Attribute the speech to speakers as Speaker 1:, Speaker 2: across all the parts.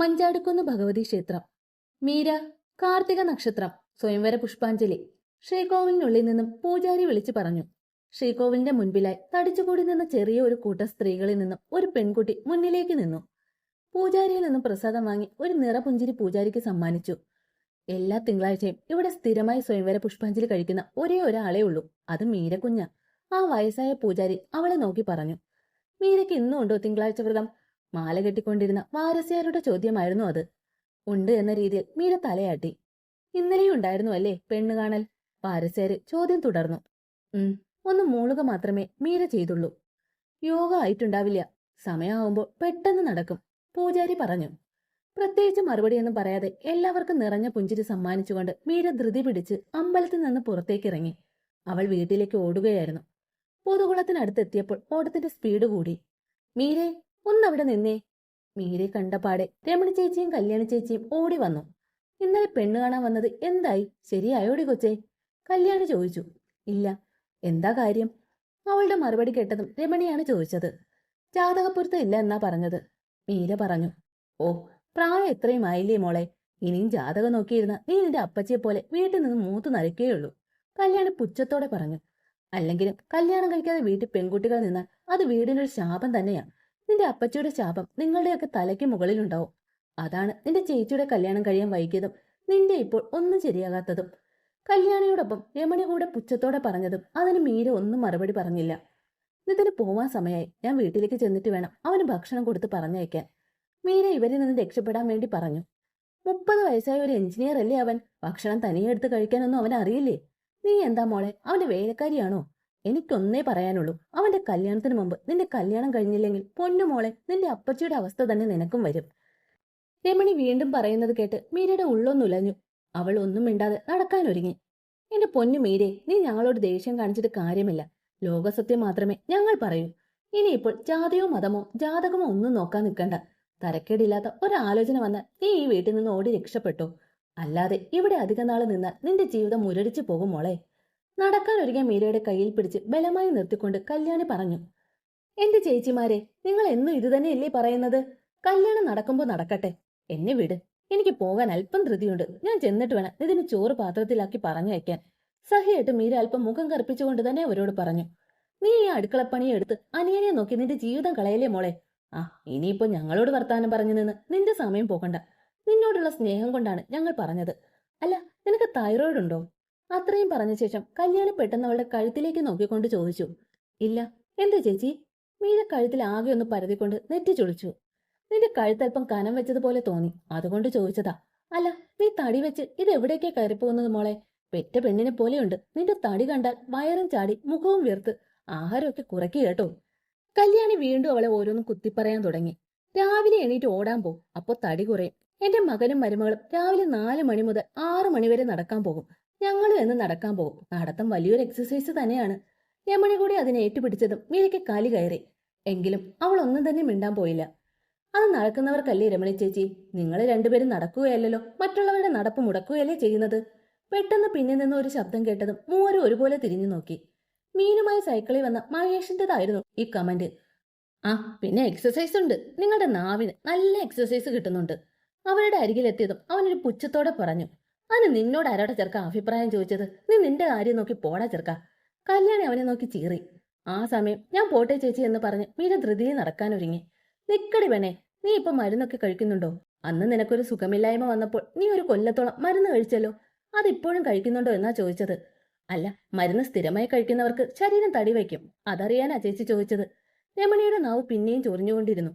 Speaker 1: മഞ്ചാടുക്കുന്ന് ഭഗവതി ക്ഷേത്രം മീര കാർത്തിക നക്ഷത്രം സ്വയംവര പുഷ്പാഞ്ജലി. ശ്രീകോവിലിനുള്ളിൽ നിന്നും പൂജാരി വിളിച്ചു പറഞ്ഞു ശ്രീകോവിലിന്റെ മുൻപിലായി തടിച്ചുകൂടി നിന്ന ചെറിയ ഒരു കൂട്ടം സ്ത്രീകളിൽ നിന്നും ഒരു പെൺകുട്ടി മുന്നിലേക്ക് നിന്നു. പൂജാരിയിൽ നിന്നും പ്രസാദം വാങ്ങി ഒരു നിറപുഞ്ചിരി പൂജാരിക്ക് സമ്മാനിച്ചു. എല്ലാ തിങ്കളാഴ്ചയും ഇവിടെ സ്ഥിരമായി സ്വയംവര പുഷ്പാഞ്ജലി കഴിക്കുന്ന ഒരേ ഒരാളേ ഉള്ളൂ. അത് മീരക്കുഞ്ഞ ആ വയസ്സായ പൂജാരി അവളെ നോക്കി പറഞ്ഞു മീരയ്ക്ക് ഇന്നും ഉണ്ടോ തിങ്കളാഴ്ച വ്രതം? മാല കെട്ടിക്കൊണ്ടിരുന്ന വാരസ്യാരുടെ ചോദ്യമായിരുന്നു അത്. ഉണ്ട് എന്ന രീതിയിൽ മീര തലയാട്ടി. ഇന്നലെയും ഉണ്ടായിരുന്നു അല്ലേ പെണ്ണ് കാണൽ? വാരസ്യാര് ചോദ്യം തുടർന്നു. ഉം ഒന്ന് മൂളുക മാത്രമേ മീര ചെയ്തുള്ളൂ. യോഗ ആയിട്ടുണ്ടാവില്ല. സമയമാവുമ്പോൾ പെട്ടെന്ന് നടക്കും പൂജാരി പറഞ്ഞു. പ്രത്യേകിച്ച് മറുപടിയൊന്നും പറയാതെ എല്ലാവർക്കും നിറഞ്ഞ പുഞ്ചിരി സമ്മാനിച്ചുകൊണ്ട് മീര ധൃതി പിടിച്ച് അമ്പലത്തിൽ നിന്ന് പുറത്തേക്കിറങ്ങി. അവൾ വീട്ടിലേക്ക് ഓടുകയായിരുന്നു. പൊതുകുളത്തിനടുത്തെത്തിയപ്പോൾ ഓടത്തിന്റെ സ്പീഡ് കൂടി. മീരെ ഒന്നവിടെ നിന്നേ. മീരെ കണ്ടപാടെ രമണി ചേച്ചിയും കല്യാണി ചേച്ചിയും ഓടി വന്നു. ഇന്നലെ പെണ്ണ് കാണാൻ വന്നത് എന്തായി? ശരിയായോടി കൊച്ചേ. കല്യാണി ചോദിച്ചു. ഇല്ല എന്താ കാര്യം? അവളുടെ മറുപടി കേട്ടതും രമണിയാണ് ചോദിച്ചത്. ജാതകപ്പൊരുത്തം ഇല്ല എന്നാ പറഞ്ഞത്. മീര പറഞ്ഞു. ഓ പ്രായം എത്രയും ആയില്ലേ മോളെ? ഇനിയും ജാതകം നോക്കിയിരുന്ന നീ നിന്റെ അപ്പച്ചിയെ പോലെ വീട്ടിൽ നിന്ന് മൂത്ത് നരയ്ക്കേയുള്ളൂ കല്യാണി പുച്ഛത്തോടെ പറഞ്ഞു. അല്ലെങ്കിലും കല്യാണം കഴിക്കാതെ വീട്ടിൽ പെൺകുട്ടികൾ നിന്നാൽ അത് വീടിനൊരു ശാപം തന്നെയാണ് നിന്റെ അപ്പച്ചിയുടെ ശാപം നിങ്ങളുടെയൊക്കെ തലയ്ക്ക് മുകളിലുണ്ടാവും. അതാണ് നിന്റെ ചേച്ചിയുടെ കല്യാണം കഴിയാൻ വൈകിയതും നിന്റെ ഇപ്പോൾ ഒന്നും ശരിയാകാത്തതും. കല്യാണിയോടൊപ്പം രമണി കൂടെ പുച്ഛത്തോടെ പറഞ്ഞതും അതിന് മീര ഒന്നും മറുപടി പറഞ്ഞില്ല. നിതിന് പോവാൻ സമയമായി ഞാൻ വീട്ടിലേക്ക് ചെന്നിട്ട് വേണം അവന് ഭക്ഷണം കൊടുത്ത് പറഞ്ഞയക്കാൻ. മീര ഇവരിൽ നിന്ന് രക്ഷപ്പെടാൻ വേണ്ടി പറഞ്ഞു. മുപ്പത് വയസ്സായ ഒരു എഞ്ചിനീയർ അല്ലേ അവൻ? ഭക്ഷണം തനിയെ എടുത്ത് കഴിക്കാനൊന്നും അവൻ അറിയില്ലേ നീ എന്താ മോളെ? അവന്റെ വേലക്കാരിയാണോ? എനിക്കൊന്നേ പറയാനുള്ളൂ. അവന്റെ കല്യാണത്തിന് മുമ്പ് നിന്റെ കല്യാണം കഴിഞ്ഞില്ലെങ്കിൽ പൊന്നുമോളെ നിന്റെ അപ്പച്ചിയുടെ അവസ്ഥ തന്നെ നിനക്കും വരും. രമണി വീണ്ടും പറയുന്നത് കേട്ട് മീരയുടെ ഉള്ളൊന്നുലഞ്ഞു അവൾ ഒന്നും മിണ്ടാതെ നടക്കാനൊരുങ്ങി എന്റെ പൊന്നു മീരെ നീ ഞങ്ങളോട് ദേഷ്യം കാണിച്ചിട്ട് കാര്യമില്ല. ലോകസത്യം മാത്രമേ ഞങ്ങൾ പറയൂ. ഇനിയിപ്പോൾ ജാതിയോ മതമോ ജാതകമോ ഒന്നും നോക്കാൻ നിൽക്കണ്ട. തരക്കേടില്ലാത്ത ഒരാലോചന വന്നാൽ നീ ഈ വീട്ടിൽ നിന്ന് ഓടി രക്ഷപ്പെട്ടു? അല്ലാതെ ഇവിടെ അധിക നാൾ നിന്റെ ജീവിതം മുരടിച്ചു പോകും മോളെ. നടക്കാൻ ഒരുങ്ങിയ മീരയുടെ കയ്യിൽ പിടിച്ച് ബലമായി നിർത്തിക്കൊണ്ട് കല്യാണി പറഞ്ഞു എന്റെ ചേച്ചിമാരെ നിങ്ങൾ എന്നും ഇത് തന്നെയല്ലേ പറയുന്നത്? കല്യാണം നടക്കുമ്പോൾ നടക്കട്ടെ. എന്നെ വിട്. എനിക്ക് പോകാൻ അല്പം ധൃതിയുണ്ട്. ഞാൻ ചെന്നിട്ട് വേണം ഇതിന് ചോറ് പാത്രത്തിലാക്കി പറഞ്ഞു വയ്ക്കാൻ. സഹിയായിട്ട് മീര അല്പം മുഖം കറുപ്പിച്ചുകൊണ്ട് തന്നെ അവരോട് പറഞ്ഞു നീ ഈ അടുക്കളപ്പണിയെ എടുത്ത് അനിയനെ നോക്കി നിന്റെ ജീവിതം കളയല്ലേ മോളെ? ആ ഇനിയിപ്പോ ഞങ്ങളോട് വർത്താനം പറഞ്ഞു നിന്ന് നിന്റെ സമയം പോകണ്ട. നിന്നോടുള്ള സ്നേഹം കൊണ്ടാണ് ഞങ്ങൾ പറഞ്ഞത്. അല്ല നിനക്ക് തൈറോയിഡ് ഉണ്ടോ? അത്രയും പറഞ്ഞ ശേഷം കല്യാണി പെട്ടെന്ന് അവളുടെ കഴുത്തിലേക്ക് നോക്കിക്കൊണ്ട് ചോദിച്ചു ഇല്ല എന്താ ചേച്ചി? മീര കഴുത്തിൽ ആകെ ഒന്ന് പരതിക്കൊണ്ട് നെറ്റി ചൊളിച്ചു. നിന്റെ കഴുത്തല്പം കനം വെച്ചതുപോലെ തോന്നി. അതുകൊണ്ട് ചോദിച്ചതാ അല്ല നീ തടി വെച്ച് ഇത് എവിടേക്കാ കയറിപ്പോകുന്നത് മോളെ? പെറ്റ പെണ്ണിനെ പോലെയുണ്ട്. നിന്റെ തടി കണ്ടാൽ വയറും ചാടി മുഖവും വീർത്ത് ആഹാരമൊക്കെ കുറക്കി കേട്ടോ. കല്യാണി വീണ്ടും അവളെ ഓരോന്നും കുത്തിപ്പറയാൻ തുടങ്ങി. രാവിലെ എണീറ്റ് ഓടാൻ പോകും അപ്പോൾ തടി കുറയും. എന്റെ മകനും മരുമകളും രാവിലെ നാല് മണി മുതൽ ആറു മണി വരെ നടക്കാൻ പോകും. ഞങ്ങളും എന്ന് നടക്കാൻ പോകും. നടത്തം വലിയൊരു എക്സസൈസ് തന്നെയാണ്. യമണി കൂടി അതിനെ ഏറ്റുപിടിച്ചതും മീരയ്ക്ക് കാലി കയറി. എങ്കിലും അവൾ ഒന്നും തന്നെ മിണ്ടാൻ പോയില്ല. അത് നടക്കുന്നവർക്കല്ലേ രമണി ചേച്ചി? നിങ്ങൾ രണ്ടുപേരും നടക്കുകയല്ലോ മറ്റുള്ളവരുടെ നടപ്പ് മുടക്കുകയല്ലേ ചെയ്യുന്നത്? പെട്ടെന്ന് പിന്നിൽ നിന്ന് ഒരു ശബ്ദം കേട്ടതും മൂവരും ഒരുപോലെ തിരിഞ്ഞു നോക്കി. മീനുമായി സൈക്കിളിൽ വന്ന മഹേഷിന്റേതായിരുന്നു ഈ കമന്റ്. ആ പിന്നെ എക്സസൈസ് ഉണ്ട്. നിങ്ങളുടെ നാവിന് നല്ല എക്സസൈസ് കിട്ടുന്നുണ്ട്. അവരുടെ അരികിലെത്തിയതും അവനൊരു പുച്ഛത്തോടെ പറഞ്ഞു. അതിന് നിന്നോട് ആരോടെ ചെറുക്ക അഭിപ്രായം ചോദിച്ചത്? നീ നിന്റെ കാര്യം നോക്കി പോടാ ചെറുക്ക. കല്യാണി അവനെ നോക്കി ചീറി. ആ സമയം ഞാൻ പോട്ടെ ചേച്ചി എന്ന് പറഞ്ഞ് മീര ധൃതിയിൽ നടക്കാനൊരുങ്ങി നിക്കടി വേണേ നീ ഇപ്പൊ മരുന്നൊക്കെ കഴിക്കുന്നുണ്ടോ? അന്ന് നിനക്കൊരു സുഖമില്ലായ്മ വന്നപ്പോൾ നീ ഒരു കൊല്ലത്തോളം മരുന്ന് കഴിച്ചല്ലോ. അതിപ്പോഴും കഴിക്കുന്നുണ്ടോ എന്നാ ചോദിച്ചത്. അല്ല മരുന്ന് സ്ഥിരമായി കഴിക്കുന്നവർക്ക് ശരീരം തടി വയ്ക്കും. അതറിയാനാ ചേച്ചി ചോദിച്ചത്. രമണിയുടെ നാവ് പിന്നെയും ചൊറിഞ്ഞുകൊണ്ടിരുന്നു.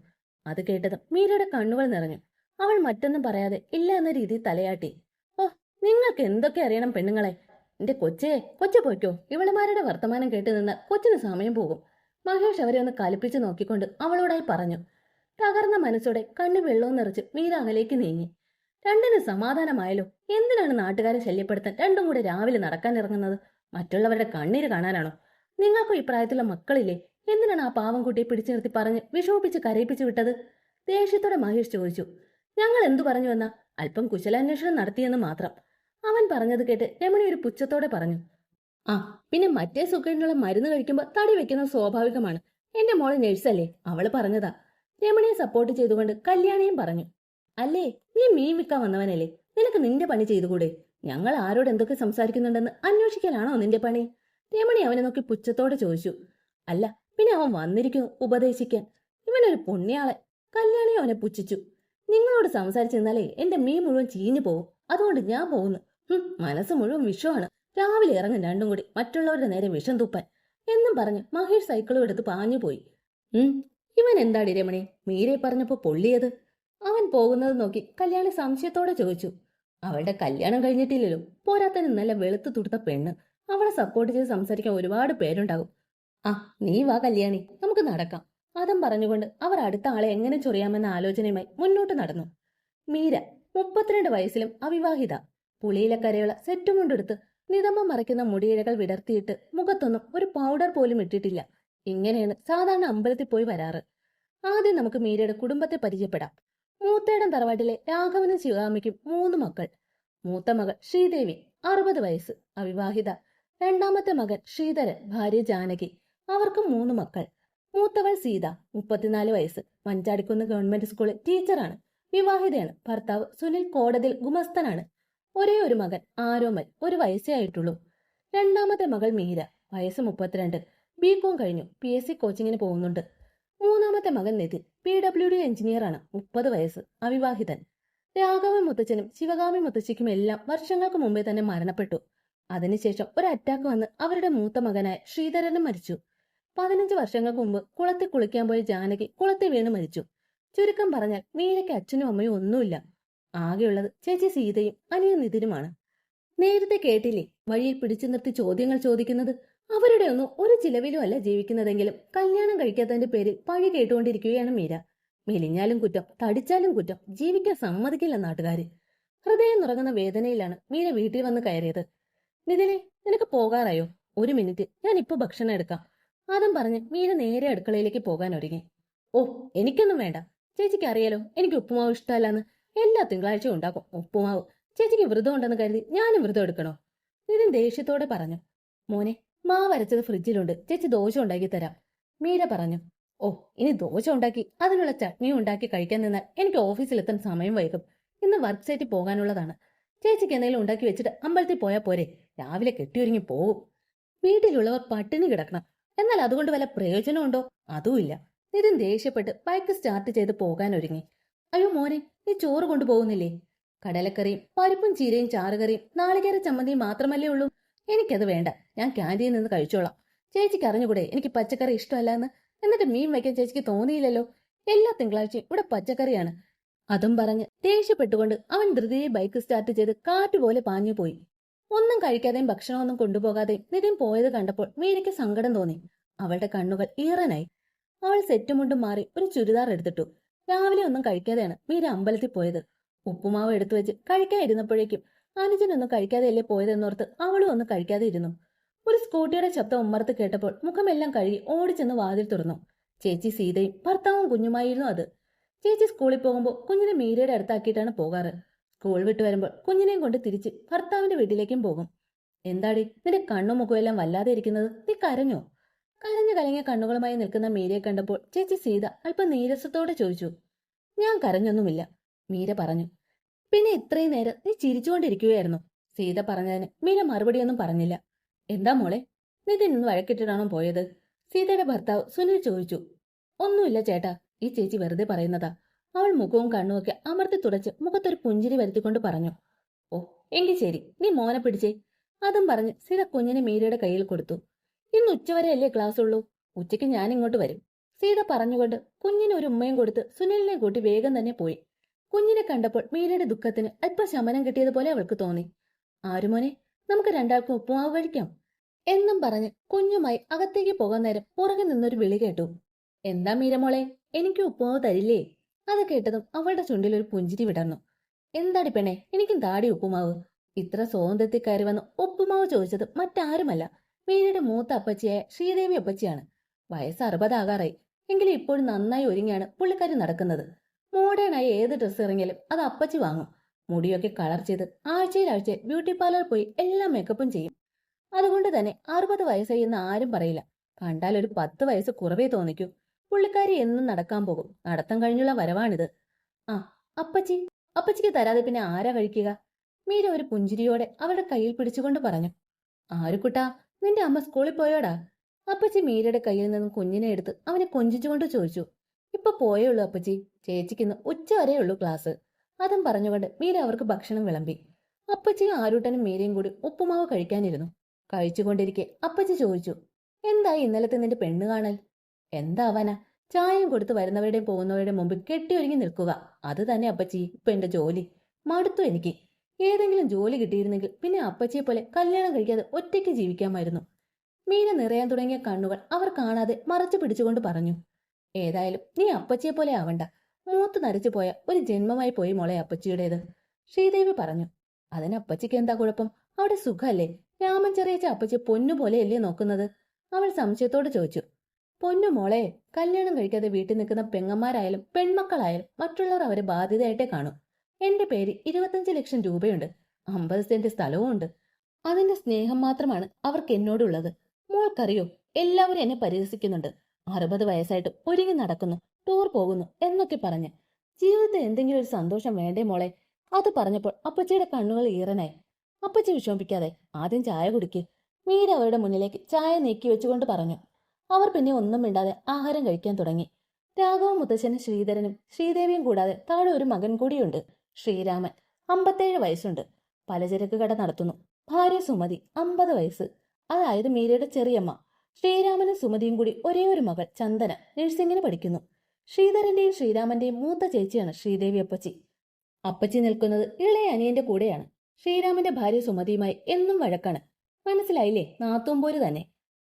Speaker 1: അത് കേട്ടതും മീരയുടെ കണ്ണുകൾ നിറഞ്ഞു. അവൾ മറ്റൊന്നും പറയാതെ ഇല്ല എന്ന രീതിയിൽ തലയാട്ടി. നിങ്ങൾക്ക് എന്തൊക്കെ അറിയണം പെണ്ണുങ്ങളെ? എന്റെ കൊച്ചേ കൊച്ചു പോയ്ക്കോ. ഇവളുമാരുടെ വർത്തമാനം കേട്ട് നിന്ന് കൊച്ചിന് സമയം പോകും. മഹേഷ് അവരെ ഒന്ന് കലിപ്പിച്ച് നോക്കിക്കൊണ്ട് അവളോടായി പറഞ്ഞു. തകർന്ന മനസ്സോടെ കണ്ണു വെള്ളവും നിറച്ച് മീര നീങ്ങി. രണ്ടിന് സമാധാനമായല്ലോ. എന്തിനാണ് നാട്ടുകാരെ ശല്യപ്പെടുത്താൻ രണ്ടും കൂടെ രാവിലെ നടക്കാൻ ഇറങ്ങുന്നത്? മറ്റുള്ളവരുടെ കണ്ണീര് കാണാനാണോ? നിങ്ങൾക്കും ഇപ്രായത്തിലുള്ള മക്കളില്ലേ? എന്തിനാണ് ആ പാവം കുട്ടിയെ പിടിച്ചു നിർത്തി പറഞ്ഞ് വിഷമിപ്പിച്ച് കരയിപ്പിച്ചു വിട്ടത്? ദേഷ്യത്തോടെ മഹേഷ് ചോദിച്ചു. ഞങ്ങൾ എന്തു പറഞ്ഞു എന്നാ അല്പം കുശലാന്വേഷണം നടത്തിയെന്ന് മാത്രം. അവൻ പറഞ്ഞത് കേട്ട് രമണി ഒരു പുച്ഛത്തോടെ പറഞ്ഞു ആ പിന്നെ മറ്റേ സുഖങ്ങളെ മരുന്ന് കഴിക്കുമ്പോൾ തടി വെക്കുന്നത് സ്വാഭാവികമാണ്. എന്റെ മോൾ നഴ്സല്ലേ അവൾ പറഞ്ഞതാ. രമണിയെ സപ്പോർട്ട് ചെയ്തുകൊണ്ട് കല്യാണിയും പറഞ്ഞു അല്ലേ നീ മീൻ വിൽക്കാൻ വന്നവനല്ലേ? നിനക്ക് നിന്റെ പണി ചെയ്തുകൂടെ? ഞങ്ങൾ ആരോട് എന്തൊക്കെ സംസാരിക്കുന്നുണ്ടെന്ന് അന്വേഷിക്കലാണോ നിന്റെ പണി? രമണി അവനെ നോക്കി പുച്ഛത്തോടെ ചോദിച്ചു അല്ല പിന്നെ അവൻ വന്നിരിക്കുന്നു ഉപദേശിക്കാൻ. ഇവനൊരു പുണ്യാളെ കല്യാണി അവനെ പുച്ഛിച്ചു നിങ്ങളോട് സംസാരിച്ചിരുന്നാലേ എന്റെ മീൻ മുഴുവൻ ചീഞ്ഞു പോകും അതുകൊണ്ട് ഞാൻ പോകുന്നു. മനസ്സ് മുഴുവൻ വിഷമാണ് രാവിലെ ഇറങ്ങും രണ്ടും കൂടി. മറ്റുള്ളവരുടെ നേരെ വിഷം തുപ്പാൻ. എന്നും പറഞ്ഞ് മഹേഷ് സൈക്കിളും എടുത്ത് പാഞ്ഞു പോയി. ഉം ഇവൻ എന്താടി രമണി? മീരെ പറഞ്ഞപ്പോ പൊള്ളിയത്? അവൻ പോകുന്നത് നോക്കി കല്യാണി സംശയത്തോടെ ചോദിച്ചു. അവളുടെ കല്യാണം കഴിഞ്ഞിട്ടില്ലല്ലോ. പോരാത്തന് നല്ല വെളുത്തു തുടുത്ത പെണ്ണ്. അവളെ സപ്പോർട്ട് ചെയ്ത് സംസാരിക്കാൻ ഒരുപാട് പേരുണ്ടാകും. ആ നീ വാ കല്യാണി. നമുക്ക് നടക്കാം. അതും പറഞ്ഞുകൊണ്ട് അവർ അടുത്ത ആളെ എങ്ങനെ ചൊറിയാമെന്ന ആലോചനയുമായി മുന്നോട്ട് നടന്നു. മീര മുപ്പത്തിരണ്ട് വയസ്സിലും അവിവാഹിത. പുളിയിലക്കരയുള്ള സെറ്റുമുണ്ടെടുത്ത് നിതമ്മ മറയ്ക്കുന്ന മുടിയിഴകൾ വിടർത്തിയിട്ട് മുഖത്തൊന്നും ഒരു പൗഡർ പോലും ഇട്ടിട്ടില്ല. ഇങ്ങനെയാണ് സാധാരണ അമ്പലത്തിൽ പോയി വരാറ്. ആദ്യം നമുക്ക് മീരയുടെ കുടുംബത്തെ പരിചയപ്പെടാം. മൂത്തേടം തറവാട്ടിലെ രാഘവനും ശിവകാമിക്കും മൂന്ന് മക്കൾ. മൂത്ത മകൾ ശ്രീദേവി അറുപത് വയസ്സ്. അവിവാഹിത. രണ്ടാമത്തെ മകൻ ശ്രീധരൻ ഭാര്യ ജാനകി. അവർക്കും മൂന്ന് മക്കൾ. മൂത്തവൾ സീത മുപ്പത്തിനാല് വയസ്സ്. മഞ്ചാടിക്കുന്ന് ഗവൺമെന്റ് സ്കൂളിൽ ടീച്ചറാണ്. വിവാഹിതയാണ്. ഭർത്താവ് സുനിൽ കോടതിയിൽ ഗുമസ്തനാണ്. ഒരേ ഒരു മകൻ ആരോമൽ ഒരു വയസ്സേ ആയിട്ടുള്ളൂ. രണ്ടാമത്തെ മകൾ മീര വയസ്സ് മുപ്പത്തിരണ്ട്. ബി കോം കഴിഞ്ഞു. പി എസ് സി കോച്ചിങ്ങിന് പോകുന്നുണ്ട്. മൂന്നാമത്തെ മകൻ നിതിൻ പി ഡബ്ല്യു ഡി എഞ്ചിനീയറാണ് മുപ്പത് വയസ്സ്. അവിവാഹിതൻ. രാഘവൻ മുത്തച്ഛനും ശിവകാമി മുത്തച്ഛിക്കും എല്ലാം വർഷങ്ങൾക്ക് മുമ്പേ തന്നെ മരണപ്പെട്ടു. അതിനുശേഷം ഒരു അറ്റാക്ക് വന്ന് അവരുടെ മൂത്ത മകനായ ശ്രീധരനും മരിച്ചു. പതിനഞ്ച് വർഷങ്ങൾക്ക് മുമ്പ് കുളത്തിൽ കുളിക്കാൻ പോയ ജാനകി കുളത്തിൽ വീണ് മരിച്ചു. ചുരുക്കം പറഞ്ഞാൽ മീരയ്ക്ക് അച്ഛനും അമ്മയും ഒന്നുമില്ല. ആകെയുള്ളത് ചേച്ചി സീതയും അനിയൻ നിതിനുമാണ് നേരത്തെ കേട്ടില്ലേ? വഴിയിൽ പിടിച്ചു നിർത്തി ചോദ്യങ്ങൾ ചോദിക്കുന്നത് അവരുടെ ഒന്നും ഒരു ചിലവിലും അല്ല ജീവിക്കുന്നതെങ്കിലും കല്യാണം കഴിക്കാത്തതിന്റെ പേരിൽ പഴി കേട്ടുകൊണ്ടിരിക്കുകയാണ് മീര. മെലിഞ്ഞാലും കുറ്റം തടിച്ചാലും കുറ്റം ജീവിക്കാൻ സമ്മതിക്കില്ല നാട്ടുകാര്. ഹൃദയം നിറങ്ങുന്ന വേദനയിലാണ് മീര വീട്ടിൽ വന്ന് കയറിയത്. നിതിനെ നിനക്ക് പോകാറായോ? ഒരു മിനിറ്റ് ഞാൻ ഇപ്പൊ ഭക്ഷണം എടുക്കാം. അതും പറഞ്ഞ് മീര നേരെ അടുക്കളയിലേക്ക് പോകാൻ ഒരുങ്ങി ഓ എനിക്കൊന്നും വേണ്ട. ചേച്ചിക്ക് അറിയാലോ എനിക്ക് ഉപ്പുമാവ് ഇഷ്ടമല്ലാന്ന്. എല്ലാ തിങ്കളാഴ്ചയും ഉണ്ടാക്കും ഉപ്പുമാവ്. ചേച്ചിക്ക് വ്രതം ഉണ്ടെന്ന് കരുതി ഞാനും വ്രതം എടുക്കണോ? നിതിൻ ദേഷ്യത്തോടെ പറഞ്ഞു. മോനെ മാവ് അരച്ചത് ഫ്രിഡ്ജിലുണ്ട്. ചേച്ചി ദോശ ഉണ്ടാക്കി തരാം. മീര പറഞ്ഞു. ഓ ഇനി ദോശ ഉണ്ടാക്കി അതിനുള്ള ചട്നി ഉണ്ടാക്കി കഴിക്കാൻ നിന്നാൽ എനിക്ക് ഓഫീസിലെത്താൻ സമയം വൈകും. ഇന്ന് വർക്ക് സൈറ്റിൽ പോകാനുള്ളതാണ്. ചേച്ചിക്ക് എന്തെങ്കിലും ഉണ്ടാക്കി വെച്ചിട്ട് അമ്പലത്തിൽ പോയാൽ പോരെ. രാവിലെ കെട്ടിയൊരുങ്ങി പോകും വീട്ടിലുള്ളവർ പട്ടിണി കിടക്കണം. എന്നാൽ അതുകൊണ്ട് വല്ല പ്രയോജനമുണ്ടോ? അതുമില്ല. നിതിൻ ദേഷ്യപ്പെട്ട് ബൈക്ക് സ്റ്റാർട്ട് ചെയ്ത് പോകാൻ ഒരുങ്ങി അയ്യോ മോനെ നീ ചോറ് കൊണ്ടുപോകുന്നില്ലേ? കടലക്കറിയും പരിപ്പും ചീരയും ചാറുകറിയും നാളികേര ചമ്മന്തിയും മാത്രമല്ലേ ഉള്ളൂ. എനിക്കത് വേണ്ട. ഞാൻ ക്യാന്റീനിൽ നിന്ന് കഴിച്ചോളാം. ചേച്ചിക്ക് അറിഞ്ഞുകൂടെ എനിക്ക് പച്ചക്കറി ഇഷ്ടമല്ല എന്ന് എന്നിട്ട് മീൻ വയ്ക്കാൻ ചേച്ചിക്ക് തോന്നിയില്ലല്ലോ? എല്ലാ തിങ്കളാഴ്ചയും ഇവിടെ പച്ചക്കറിയാണ്. അതും പറഞ്ഞ് ദേഷ്യപ്പെട്ടുകൊണ്ട് അവൻ ധൃതിയെ ബൈക്ക് സ്റ്റാർട്ട് ചെയ്ത് കാറ്റുപോലെ പാഞ്ഞു പോയി. ഒന്നും കഴിക്കാതെയും ഭക്ഷണമൊന്നും കൊണ്ടുപോകാതെയും നിതിൻ പോയത് കണ്ടപ്പോൾ വീരയ്ക്ക് സങ്കടം തോന്നി. അവളുടെ കണ്ണുകൾ ഈറനായി. അവൾ സെറ്റുമുണ്ടും മാറി ഒരു ചുരിദാർ എടുത്തിട്ടു. രാവിലെ ഒന്നും കഴിക്കാതെയാണ് മീര അമ്പലത്തിൽ പോയത്. ഉപ്പുമാവ് എടുത്തു വെച്ച് കഴിക്കാൻ ഇരുന്നപ്പോഴേക്കും അനുജനൊന്നും കഴിക്കാതെയല്ലേ പോയതെന്നോർത്ത് അവളും ഒന്നും കഴിക്കാതെ ഇരുന്നു ഒരു സ്കൂട്ടിയുടെ ശബ്ദം ഉമ്മർത്ത് കേട്ടപ്പോൾ മുഖമെല്ലാം കഴുകി ഓടിച്ചെന്ന് വാതിൽ തുറന്നു. ചേച്ചി സീതയും ഭർത്താവും കുഞ്ഞുമായിരുന്നു അത്. ചേച്ചി സ്കൂളിൽ പോകുമ്പോൾ കുഞ്ഞിനെ മീരയുടെ അടുത്താക്കിയിട്ടാണ് പോകാറ്. സ്കൂൾ വിട്ട് വരുമ്പോൾ കുഞ്ഞിനെയും കൊണ്ട് തിരിച്ച് ഭർത്താവിന്റെ വീട്ടിലേക്കും പോകും. എന്താടി നിന്റെ കണ്ണും മുഖവും എല്ലാം വല്ലാതെ ഇരിക്കുന്നത്? നീ കരഞ്ഞോ? കരഞ്ഞു കലങ്ങിയ കണ്ണുകളുമായി നിൽക്കുന്ന മീരയെ കണ്ടപ്പോൾ ചേച്ചി സീത അല്പം നീരസത്തോടെ ചോദിച്ചു ഞാൻ കരഞ്ഞൊന്നുമില്ല മീര പറഞ്ഞു. പിന്നെ ഇത്രയും നേരം നീ ചിരിച്ചുകൊണ്ടിരിക്കുകയായിരുന്നു സീത പറഞ്ഞതിന് മീര മറുപടിയൊന്നും പറഞ്ഞില്ല. എന്താ മോളെ നിതിൻ ഇന്ന് വഴക്കിട്ടിട്ടാണോ പോയത്? സീതയുടെ ഭർത്താവ് സുനിൽ ചോദിച്ചു. ഒന്നുമില്ല ചേട്ടാ ഈ ചേച്ചി വെറുതെ പറയുന്നതാ. അവൾ മുഖവും കണ്ണുമൊക്കെ അമർത്തി തുടച്ച് മുഖത്തൊരു പുഞ്ചിരി വരുത്തിക്കൊണ്ട് പറഞ്ഞു. ഓ എങ്കിൽ ശരി നീ മോനെ പിടിച്ചേ അതും പറഞ്ഞ് സീത കുഞ്ഞിനെ മീരയുടെ കയ്യിൽ കൊടുത്തു. ഇന്ന് ഉച്ചവരെയല്ലേ ക്ലാസ് ഉള്ളൂ ഉച്ചയ്ക്ക് ഞാൻ ഇങ്ങോട്ട് വരും. സീത പറഞ്ഞുകൊണ്ട് കുഞ്ഞിന് ഒരു ഉമ്മയും കൊടുത്ത് സുനിലിനെ കൂട്ടി വേഗം തന്നെ പോയി. കുഞ്ഞിനെ കണ്ടപ്പോൾ മീരയുടെ ദുഃഖത്തിന് അല്പം ശമനം കിട്ടിയതുപോലെ അവൾക്ക് തോന്നി. ആരുമോനെ നമുക്ക് രണ്ടാൾക്കും ഉപ്പുമാവ് കഴിക്കാം? എന്നും പറഞ്ഞ് കുഞ്ഞുമായി അകത്തേക്ക് പോകാൻ നേരം പുറകെ നിന്നൊരു വിളി കേട്ടു. എന്താ മീരമോളെ എനിക്ക് ഉപ്പുമാവ് തരില്ലേ? അത് കേട്ടതും അവളുടെ ചുണ്ടിൽ ഒരു പുഞ്ചിരി വിടർന്നു. എന്താടി പെണ്ണെ എനിക്കും താടി ഉപ്പുമാവ്. ഇത്ര സ്വാതന്ത്ര്യത്തിൽ കയറി വന്ന് ഉപ്പുമാവ് ചോദിച്ചത് മറ്റാരുമല്ല മീരയുടെ മൂത്ത അപ്പച്ചിയായ ശ്രീദേവി അപ്പച്ചിയാണ്. വയസ്സ് അറുപതാകാറായി. എങ്കിലും ഇപ്പോഴും നന്നായി ഒരുങ്ങിയാണ് പുള്ളിക്കാരി നടക്കുന്നത്. മോഡേണായി ഏത് ഡ്രസ്സ് ഇറങ്ങിയാലും അത് അപ്പച്ചി വാങ്ങും. മുടിയൊക്കെ കളർ ചെയ്ത് ആഴ്ചയിൽ ആഴ്ച ബ്യൂട്ടി പാർലർ പോയി എല്ലാ മേക്കപ്പും ചെയ്യും. അതുകൊണ്ട് തന്നെ അറുപത് വയസ്സായി എന്ന് ആരും പറയില്ല. കണ്ടാൽ ഒരു പത്ത് വയസ്സ് കുറവേ തോന്നിക്കൂ. പുള്ളിക്കാരി എന്നും നടക്കാൻ പോകും. നടത്തം കഴിഞ്ഞുള്ള വരവാണിത്. ആ അപ്പച്ചി അപ്പച്ചിക്ക് തരാതെ പിന്നെ ആരാ കഴിക്കുക? മീര ഒരു പുഞ്ചിരിയോടെ അവരുടെ കയ്യിൽ പിടിച്ചുകൊണ്ട് പറഞ്ഞു. ആരുക്കുട്ടാ നിന്റെ അമ്മ സ്കൂളിൽ പോയോടാ? അപ്പച്ചി മീരയുടെ കയ്യിൽ നിന്നും കുഞ്ഞിനെ എടുത്ത് അവനെ കൊഞ്ചിച്ചുകൊണ്ട് ചോദിച്ചു. ഇപ്പൊ പോയേ ഉള്ളൂ അപ്പച്ചി ചേച്ചിക്കിന്ന് ഉച്ച ഉള്ളൂ ക്ലാസ്. അതും പറഞ്ഞുകൊണ്ട് മീര അവർക്ക് ഭക്ഷണം വിളമ്പി. അപ്പച്ചി ആരൂട്ടനും മീരയും കൂടി ഉപ്പുമാവ് കഴിക്കാനിരുന്നു. കഴിച്ചുകൊണ്ടിരിക്കെ അപ്പച്ചി ചോദിച്ചു എന്തായി ഇന്നലത്തെ നിന്റെ പെണ്ണ് കാണൽ? എന്താവാനാ ചായയും കൊടുത്ത് വരുന്നവരുടെയും പോകുന്നവരുടെയും മുമ്പിൽ കെട്ടിയൊരുങ്ങി നിൽക്കുക. അത് തന്നെ അപ്പച്ചി ഇപ്പൊ എന്റെ ജോലി. മടുത്തു എനിക്ക്. ഏതെങ്കിലും ജോലി കിട്ടിയിരുന്നെങ്കിൽ പിന്നെ അപ്പച്ചിയെ പോലെ കല്യാണം കഴിക്കാതെ ഒറ്റയ്ക്ക് ജീവിക്കാമായിരുന്നു. മീന നിറയാൻ തുടങ്ങിയ കണ്ണുകൾ അവർ കാണാതെ മറച്ചു പിടിച്ചുകൊണ്ട് പറഞ്ഞു ഏതായാലും നീ അപ്പച്ചിയെ പോലെ ആവണ്ട. മൂത്ത് നരച്ചു പോയ ഒരു ജന്മമായി പോയി മോളെ അപ്പച്ചിയുടേത്. ശ്രീദേവി പറഞ്ഞു അതിന് അപ്പച്ചിക്ക് എന്താ കുഴപ്പം? അവിടെ സുഖമല്ലേ രാമൻ ചെറിയച്ച അപ്പച്ചി പൊന്നുപോലെയല്ലേ നോക്കുന്നത്? അവൾ സംശയത്തോട് ചോദിച്ചു പൊന്നു മോളെ കല്യാണം കഴിക്കാതെ വീട്ടിൽ നിൽക്കുന്ന പെങ്ങന്മാരായാലും പെൺമക്കളായാലും മറ്റുള്ളവർ അവരെ ബാധ്യതയായിട്ടേ കാണൂ. എന്റെ പേര് ഇരുപത്തഞ്ച് ലക്ഷം രൂപയുണ്ട്. അമ്പത് സെന്റ് സ്ഥലവും ഉണ്ട് അതിന്റെ സ്നേഹം മാത്രമാണ് അവർക്ക് എന്നോടുള്ളത്. മോൾക്കറിയോ എല്ലാവരും എന്നെ പരിഹസിക്കുന്നുണ്ട്. അറുപത് വയസ്സായിട്ട് ഒരുങ്ങി നടക്കുന്നു ടൂർ പോകുന്നു എന്നൊക്കെ പറഞ്ഞ്. ജീവിതത്തിൽ എന്തെങ്കിലും ഒരു സന്തോഷം വേണ്ടേ മോളെ? അത് പറഞ്ഞപ്പോൾ അപ്പച്ചിയുടെ കണ്ണുകൾ ഈറനായി. അപ്പച്ചി വിഷമിപ്പിക്കാതെ ആദ്യം ചായ കുടിക്ക്. മീര അവരുടെ മുന്നിലേക്ക് ചായ നീക്കി വെച്ചുകൊണ്ട് പറഞ്ഞു. അവർ പിന്നെ ഒന്നും മിണ്ടാതെ ആഹാരം കഴിക്കാൻ തുടങ്ങി. രാഘവ മുത്തച്ഛനും ശ്രീധരനും ശ്രീദേവിയും കൂടാതെ താഴെ ഒരു മകൻ കൂടിയുണ്ട്. ശ്രീരാമൻ അമ്പത്തേഴ് വയസ്സുണ്ട്. പലചരക്ക് കട നടത്തുന്നു. ഭാര്യ സുമതി അമ്പത് വയസ്സ്. അതായത് മീരയുടെ ചെറിയമ്മ. ശ്രീരാമനും സുമതിയും കൂടി ഒരേ ഒരു മകൾ ചന്ദന നഴ്സിംഗിന് പഠിക്കുന്നു. ശ്രീധരന്റെയും ശ്രീരാമന്റെയും മൂത്ത ചേച്ചിയാണ് ശ്രീദേവി അപ്പച്ചി. അപ്പച്ചി നിൽക്കുന്നത് ഇളയ അനിയന്റെ കൂടെയാണ്. ശ്രീരാമന്റെ ഭാര്യ സുമതിയുമായി എന്നും വഴക്കാണ്. മനസ്സിലായില്ലേ? നാത്തുമ്പോര് തന്നെ.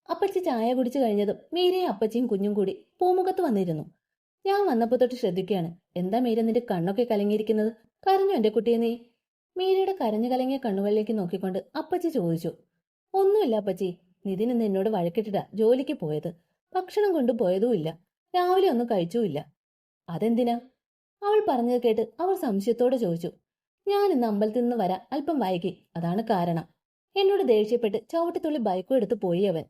Speaker 1: അപ്പച്ചി ചായ കുടിച്ചു കഴിഞ്ഞതും മീരയും അപ്പച്ചിയും കുഞ്ഞും കൂടി പൂമുഖത്ത് വന്നിരുന്നു. ഞാൻ വന്നപ്പോ തൊട്ട് ശ്രദ്ധിക്കുകയാണ്. എന്താ മീര നിന്റെ കണ്ണൊക്കെ കലങ്ങിയിരിക്കുന്നത്? കരഞ്ഞു എന്റെ കുട്ടിയെ നീ. മീരയുടെ കരഞ്ഞു കലങ്ങിയ കണ്ണുകളിലേക്ക് നോക്കിക്കൊണ്ട് അപ്പച്ചി ചോദിച്ചു. ഒന്നുമില്ല അപ്പച്ചി. നിതിൻ ഇന്ന് എന്നോട് വഴക്കിട്ടിട്ടാ ജോലിക്ക് പോയത്. ഭക്ഷണം കൊണ്ടുപോയതുമില്ല രാവിലെ ഒന്നും കഴിച്ചുമില്ല അതെന്തിനാ? അവൾ പറഞ്ഞത് കേട്ട് അവൾ സംശയത്തോടെ ചോദിച്ചു. ഞാൻ ഇന്ന് അമ്പലത്തിൽ നിന്ന് വരാ അല്പം വൈകി. അതാണ് കാരണം. എന്നോട് ദേഷ്യപ്പെട്ട് ചവിട്ടിത്തുള്ളി ബൈക്കും എടുത്ത് പോയി അവൻ.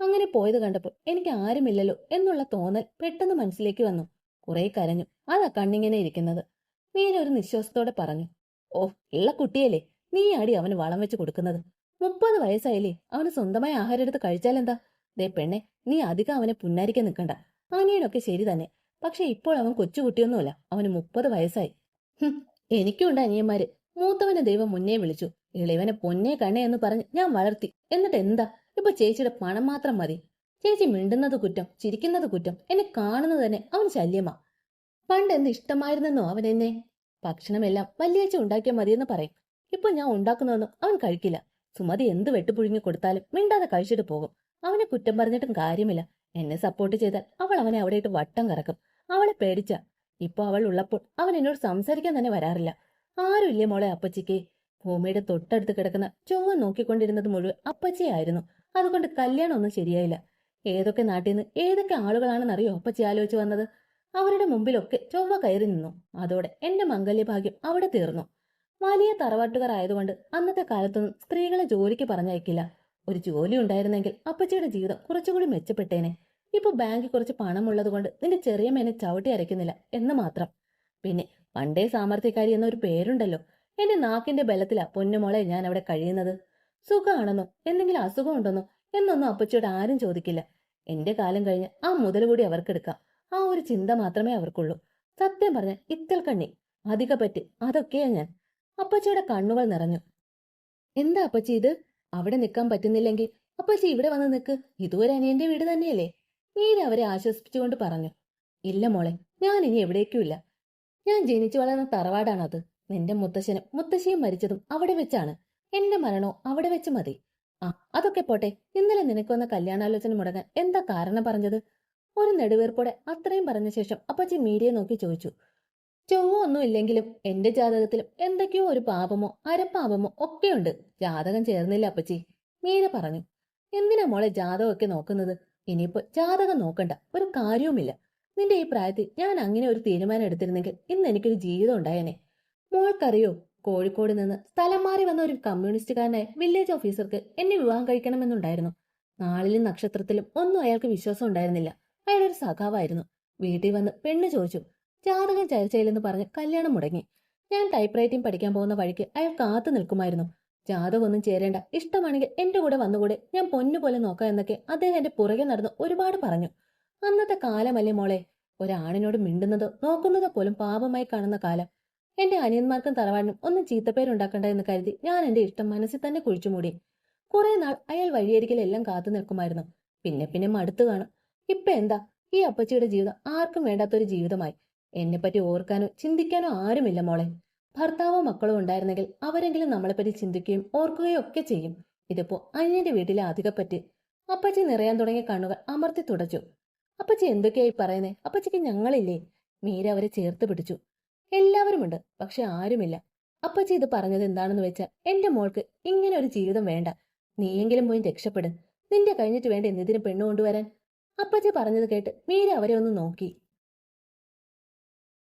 Speaker 1: അങ്ങനെ പോയത് കണ്ടപ്പോൾ എനിക്ക് ആരുമില്ലല്ലോ എന്നുള്ള തോന്നൽ പെട്ടെന്ന് മനസ്സിലേക്ക് വന്നു. കുറെ കരഞ്ഞു. അതാ കണ്ണിങ്ങനെ ഇരിക്കുന്നത്. മീര ഒരു നിശ്വാസത്തോടെ പറഞ്ഞു ഓ ഉള്ള കുട്ടിയല്ലേ നീ ആടി അവന് വളം വെച്ച് കൊടുക്കുന്നത്. മുപ്പത് വയസ്സായില്ലേ അവന് സ്വന്തമായി ആഹാരം എടുത്ത് കഴിച്ചാലെന്താ? ദേ പെണ്ണെ നീ അധികം അവനെ പുന്നാരിക്കാൻ നിൽക്കണ്ട. അനിയനൊക്കെ ശരി തന്നെ പക്ഷെ ഇപ്പോൾ അവൻ കൊച്ചുകുട്ടിയൊന്നുമല്ല അവന് മുപ്പത് വയസ്സായി. എനിക്കുണ്ട് അനിയന്മാര്. മൂത്തവനെ ദൈവം മുന്നേ വിളിച്ചു. ഇളയവനെ പൊന്നേ കണ്ണേ എന്ന് പറഞ്ഞ് ഞാൻ വളർത്തി. എന്നിട്ട് എന്താ? ഇപ്പൊ ചേച്ചിയുടെ പണം മാത്രം മതി. ചേച്ചി മിണ്ടുന്നത് കുറ്റം ചിരിക്കുന്നത് കുറ്റം എന്നെ കാണുന്നത് തന്നെ അവൻ ശല്യമാ. പണ്ട് എന്ത് ഇഷ്ടമായിരുന്നെന്നോ അവൻ എന്നെ ഭക്ഷണമെല്ലാം വല്യേച്ച ഉണ്ടാക്കിയാൽ മതിയെന്ന് പറയും. ഇപ്പൊ ഞാൻ ഉണ്ടാക്കുന്നതൊന്നും അവൻ കഴിക്കില്ല. സുമതി എന്ത് വെട്ടുപുഴുങ്ങി കൊടുത്താലും മിണ്ടാതെ കഴിച്ചിട്ട് പോകും. അവനെ കുറ്റം പറഞ്ഞിട്ടും കാര്യമില്ല. എന്നെ സപ്പോർട്ട് ചെയ്താൽ അവൾ അവനെ അവിടെയിട്ട് വട്ടം കറക്കും. അവളെ പേടിച്ച. ഇപ്പൊ അവൾ ഉള്ളപ്പോൾ അവൻ എന്നോട് സംസാരിക്കാൻ തന്നെ വരാറില്ല. ആരുമില്ല മോളെ അപ്പച്ചിക്ക്? ഭൂമിയുടെ തൊട്ടടുത്ത് കിടക്കുന്ന ചൊവ്വ നോക്കിക്കൊണ്ടിരുന്നത് മുഴുവൻ അപ്പച്ചിയായിരുന്നു അതുകൊണ്ട് കല്യാണം ഒന്നും ശരിയായില്ല. ഏതൊക്കെ നാട്ടിൽ നിന്ന് ഏതൊക്കെ ആളുകളാണെന്നറിയോ അപ്പച്ചി ആലോചിച്ച് വന്നത്? അവരുടെ മുമ്പിലൊക്കെ ചൊവ്വ കയറി നിന്നു. അതോടെ എന്റെ മംഗല്യഭാഗ്യം അവിടെ തീർന്നു. വലിയ തറവാട്ടുകാർ ആയതുകൊണ്ട് അന്നത്തെ കാലത്തൊന്നും സ്ത്രീകളെ ജോലിക്ക് പറഞ്ഞയക്കില്ല. ഒരു ജോലി ഉണ്ടായിരുന്നെങ്കിൽ അപ്പച്ചിയുടെ ജീവിതം കുറച്ചുകൂടി മെച്ചപ്പെട്ടേനെ. ഇപ്പൊ ബാങ്കിൽ കുറച്ച് പണമുള്ളത് കൊണ്ട് നിന്റെ ചെറിയ മേനെ ചവിട്ടി അരയ്ക്കുന്നില്ല എന്ന് മാത്രം. പിന്നെ പണ്ടേ സാമർത്ഥ്യക്കാരി എന്നൊരു പേരുണ്ടല്ലോ. എന്റെ നാക്കിന്റെ ബലത്തിലാ പൊന്നുമോളെ ഞാൻ അവിടെ കഴിയുന്നത്. സുഖമാണെന്നോ എന്തെങ്കിലും അസുഖമുണ്ടെന്നോ? എന്നൊന്നും അപ്പച്ചിയോട് ആരും ചോദിക്കില്ല. എന്റെ കാലം കഴിഞ്ഞ് ആ മുതൽ കൂടി അവർക്കെടുക്കാം. ആ ഒരു ചിന്ത മാത്രമേ അവർക്കുള്ളൂ. സത്യം പറഞ്ഞ ഇത്തൽ കണ്ണി അധിക പറ്റി അതൊക്കെയാ ഞാൻ. അപ്പച്ചിയുടെ കണ്ണുകൾ നിറഞ്ഞു. എന്താ അപ്പച്ചി ഇത്? അവിടെ നിൽക്കാൻ പറ്റുന്നില്ലെങ്കിൽ അപ്പച്ചി ഇവിടെ വന്ന് നിൽക്ക് ഇതുവരെ അനിയന്റെ വീട് തന്നെയല്ലേ? മീര അവരെ ആശ്വസിപ്പിച്ചുകൊണ്ട് പറഞ്ഞു. ഇല്ല മോളെ ഞാൻ ഇനി എവിടേക്കും ഇല്ല. ഞാൻ ജനിച്ചു വളർന്ന തറവാടാണത്. നിന്റെ മുത്തശ്ശനും മുത്തശ്ശിയും മരിച്ചതും അവിടെ വെച്ചാണ്. എന്റെ മരണോ അവിടെ വെച്ച് മതി. ആ അതൊക്കെ പോട്ടെ. ഇന്നലെ നിനക്ക് വന്ന കല്യാണാലോചന മുടങ്ങാൻ എന്താ കാരണം പറഞ്ഞത്? ഒരു നെടുവേർപ്പോടെ അത്രയും പറഞ്ഞ ശേഷം അപ്പച്ചി മീഡിയ നോക്കി ചോദിച്ചു. ചൊവ്വ ഒന്നും ഇല്ലെങ്കിലും എന്റെ ജാതകത്തിലും എന്തൊക്കെയോ ഒരു പാപമോ അരപ്പാപമോ ഒക്കെയുണ്ട്. ജാതകം ചേർന്നില്ല അപ്പച്ചി. മീര പറഞ്ഞു. എന്തിനാ മോളെ ജാതകമൊക്കെ നോക്കുന്നത്? ഇനിയിപ്പോ ജാതകം നോക്കണ്ട. ഒരു കാര്യവുമില്ല. നിന്റെ ഈ പ്രായത്തിൽ ഞാൻ അങ്ങനെ ഒരു തീരുമാനം എടുത്തിരുന്നെങ്കിൽ ഇന്ന് എനിക്കൊരു ജീവിതം ഉണ്ടായേനെ. മോൾക്കറിയോ? കോഴിക്കോട് നിന്ന് സ്ഥലം മാറി വന്ന ഒരു കമ്മ്യൂണിസ്റ്റുകാരനായ വില്ലേജ് ഓഫീസർക്ക് എന്നെ വിവാഹം കഴിക്കണമെന്നുണ്ടായിരുന്നു. നാളിലും നക്ഷത്രത്തിലും ഒന്നും അയാൾക്ക് വിശ്വാസം ഉണ്ടായിരുന്നില്ല. അയാളൊരു സഖാവായിരുന്നു. വീട്ടിൽ വന്ന് പെണ്ണ് ചോദിച്ചു ജാതകം ചർച്ചയില്ലെന്ന് പറഞ്ഞ് കല്യാണം മുടങ്ങി. ഞാൻ ടൈപ്പ് റൈറ്റിംഗ് പഠിക്കാൻ പോകുന്ന വഴിക്ക് അയാൾ കാത്തു നിൽക്കുമായിരുന്നു. ജാതകമൊന്നും ചേരേണ്ട. ഇഷ്ടമാണെങ്കിൽ എന്റെ കൂടെ വന്നുകൂടെ. ഞാൻ പൊന്നുപോലെ നോക്കാം എന്നൊക്കെ അദ്ദേഹം എന്റെ പുറകെ നടന്ന് ഒരുപാട് പറഞ്ഞു. അന്നത്തെ കാലമല്ലേ മോളെ? ഒരാണിനോട് മിണ്ടുന്നതോ നോക്കുന്നതോ പോലും പാപമായി കാണുന്ന കാലം. എന്റെ അനിയന്മാർക്കും തറവാടിനും ഒന്നും ചീത്തപ്പേരുണ്ടാക്കണ്ട എന്ന് കരുതി ഞാൻ എന്റെ ഇഷ്ടം മനസ്സിൽ തന്നെ കുഴിച്ചുമൂടി. കുറെ നാൾ അയാൾ വഴിയരികിലെല്ലാം കാത്തു നിൽക്കുമായിരുന്നു. പിന്നെ പിന്നെ മടുത്തു കാണും. ഇപ്പൊ എന്താ? ഈ അപ്പച്ചിയുടെ ജീവിതം ആർക്കും വേണ്ടാത്തൊരു ജീവിതമായി. എന്നെപ്പറ്റി ഓർക്കാനോ ചിന്തിക്കാനോ ആരുമില്ല മോളെ. ഭർത്താവോ മക്കളോ ഉണ്ടായിരുന്നെങ്കിൽ അവരെങ്കിലും നമ്മളെപ്പറ്റി ചിന്തിക്കുകയും ഓർക്കുകയും ഒക്കെ ചെയ്യും. ഇതിപ്പോ അന്യന്റെ വീട്ടിലെ അധികപ്പറ്റി അപ്പച്ചി നിറയാൻ തുടങ്ങിയ കണ്ണുകൾ അമർത്തി തുടച്ചു. അപ്പച്ചി എന്തൊക്കെയായി പറയുന്നേ? അപ്പച്ചിക്ക് ഞങ്ങളില്ലേ? മീര അവരെ ചേർത്ത് പിടിച്ചു. എല്ലാവരുമുണ്ട് പക്ഷെ ആരുമില്ല. അപ്പച്ചി ഇത് പറഞ്ഞത് എന്താണെന്ന് വെച്ചാൽ എന്റെ മോൾക്ക് ഇങ്ങനെ ഒരു ജീവിതം വേണ്ട. നീയെങ്കിലും പോയി രക്ഷപ്പെടും. നിന്റെ കഴിഞ്ഞിട്ട് വേണ്ട എന്തിനും പെണ്ണു കൊണ്ടുവരാൻ. അപ്പച്ചി പറഞ്ഞത് കേട്ട് മീര അവരെ ഒന്ന് നോക്കി.